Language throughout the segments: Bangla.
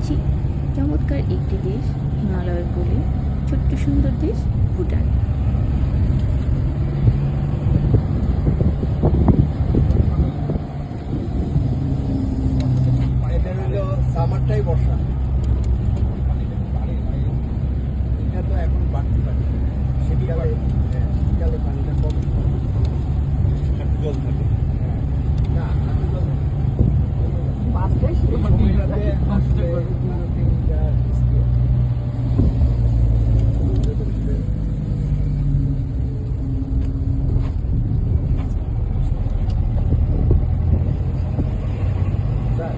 যাচ্ছি চমৎকার একটি দেশ হিমালয়ের কোলে ছোট্ট সুন্দর দেশ ভুটান। সামারটাই বর্ষা এটা তো এখন বাড়তি পানি শীতকালে হ্যাঁ, শীতকালে পানিটা কম জল থাকে না হাঁটু জল এই সময়টাতে আসলে দুই তিনটা স্কুল। স্যার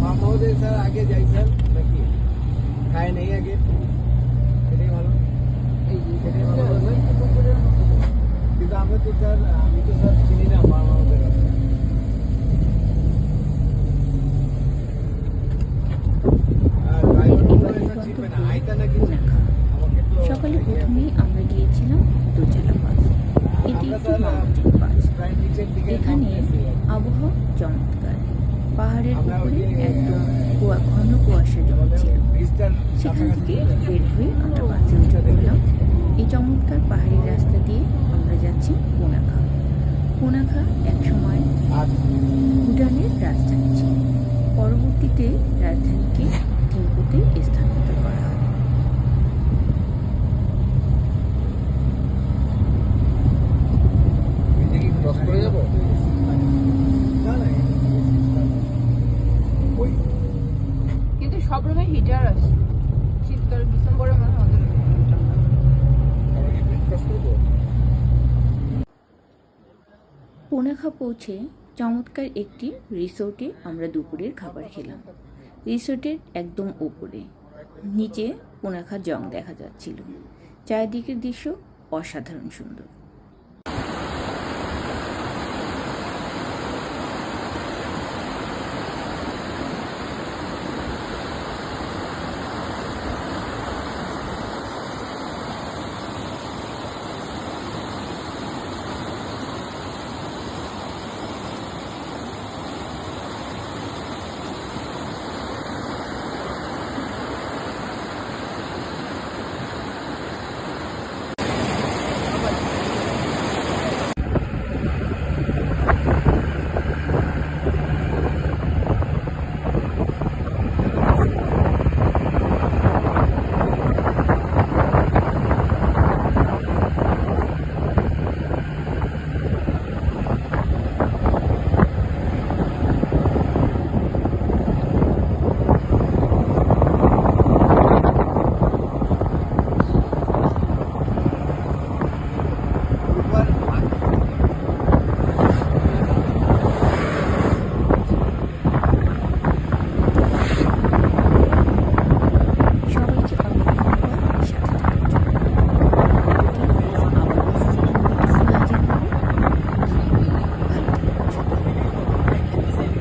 ফার্ম হাউসে স্যার আগে যাই স্যার নাকি খায় নেই আগে। সেটাই ভালো। সেটাই ভালো। কিন্তু আমি তো স্যার আমি তো স্যার চিনি না তো সকালে প্রথমেই আমরা গিয়েছিলাম দোচালা বাস। এটি একটি মাউন্টেন বাস। এখানে। আবহাওয়া চমৎকার। পাহাড়ের উপরে একদম কুয়া, ঘন কুয়াশা জমেছিল। সেখান থেকে বের হয়ে আমরা বাসে উঠে পড়লাম। এই চমৎকার পাহাড়ি রাস্তা দিয়ে আমরা যাচ্ছি কোনাখা কোনাখা একসময় সময় ভুটানের রাজধানী ছিল। পরবর্তীতে রাজধানীকে থিম্পুতে স্থানান্তর করা হয় এটা কি ক্রস করে যাব না না ওই কিন্তু পুনাখা পৌঁছে চমৎকার একটি রিসোর্টে আমরা দুপুরের খাবার খেলাম। রিসোর্টের একদম ওপরে নিচে পোনাখা জং দেখা যাচ্ছিল। চারিদিকের দৃশ্য অসাধারণ সুন্দর।